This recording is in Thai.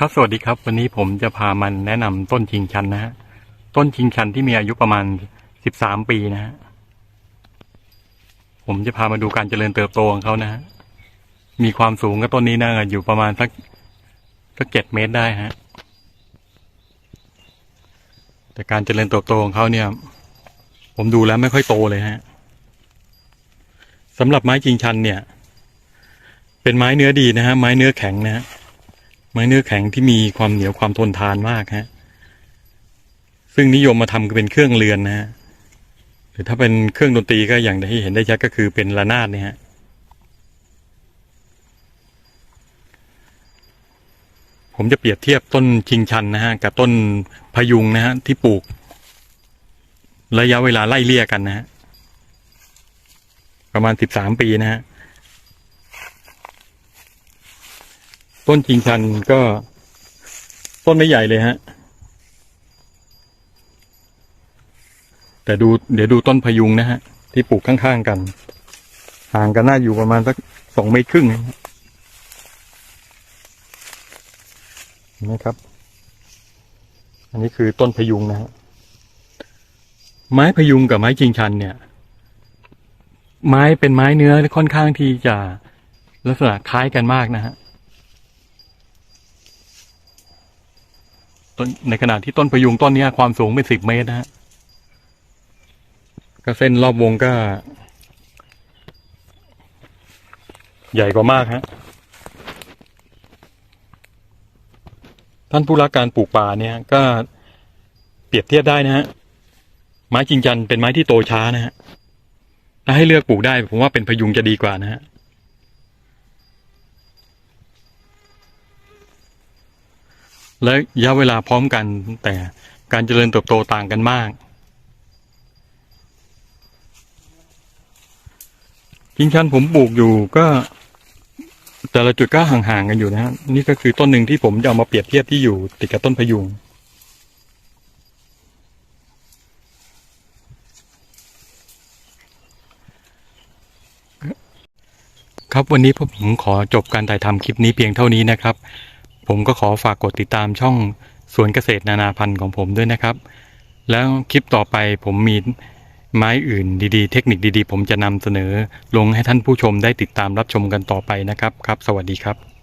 ครับสวัสดีครับ วันนี้ผมจะพามันแนะนำต้นชิงชันนะฮะต้นชิงชันที่มีอายุประมาณสิบสามปีนะฮะผมจะพามาดูการเจริญเติบโตของเขานะฮะมีความสูงก็ต้นนี้นะอยู่ประมาณสักสักเจ็ดเมตรได้ฮะแต่การเจริญเติบโตของเขาเนี่ย ผมดูแล้วไม่ค่อยโตเลยฮะสำหรับไม้ชิงชันเนี่ย เป็นไม้เนื้อดีนะฮะไม้เนื้อแข็งนะฮะ ไม้เนื้อแข็งที่มีความเหนียวความทนทานมากฮะ ซึ่งนิยมมาทำเป็นเครื่องเรือนนะฮะ หรือถ้าเป็นเครื่องดนตรีก็อย่างที่เห็นได้ชัดก็คือเป็นระนาดเนี่ยฮะผมจะเปรียบเทียบต้นชิงชันนะฮะ กับต้นพยุงนะฮะ ที่ปลูก ระยะเวลาไล่เลี่ยกันนะฮะ ประมาณสิบสามปีนะฮะ ต้นจิงชันก็ต้นไม่ใหญ่เลยฮะ แต่ดูเดี๋ยวดูต้นพยุงนะฮะ ที่ปลูกข้างๆกัน ห่างกันน่าอยู่ประมาณสักสองเมตรครึ่งนะฮะเห็นไหมครับ อันนี้คือต้นพยุงนะฮะ ไม้พยุงกับไม้จิงชันเนี่ย ไม้เป็นไม้เนื้อค่อนข้างที่จะลักษณะคล้ายกันมากนะฮะ ต้นในขณะที่ต้นพยุงต้นนี้ความสูงเป็นสิบเมตรนะฮะก็เส้นรอบวงก็ ใหญ่กว่ามากฮะท่านผู้รักการปลูกป่าเนี่ย ก็เปรียบเทียบได้นะฮะไม้จริงจันเป็นไม้ที่โตช้านะฮะถ้าให้เลือกปลูกได้ผมว่าเป็นพยุงจะดีกว่านะฮะ และระยะเวลาพร้อมกันแต่การเจริญเติบโตต่างกันมากจิงชันผมปลูกอยู่ก็แต่ละจุดก็ห่างๆกันอยู่นะฮะนี่ก็คือต้นหนึ่งที่ผมจะเอามาเปรียบเทียบที่อยู่ติดกับต้นพยุงครับวันนี้ผมขอจบการถ่ายทำคลิปนี้เพียงเท่านี้นะครับ ผมก็ขอฝากกดติดตามช่องสวนเกษตรนานาพันธุ์ของผมด้วยนะครับ แล้วคลิปต่อไปผมมีไม้อื่นดีๆ เทคนิคดีๆ ผมจะนำเสนอลงให้ท่านผู้ชมได้ติดตามรับชมกันต่อไปนะครับครับ สวัสดีครับ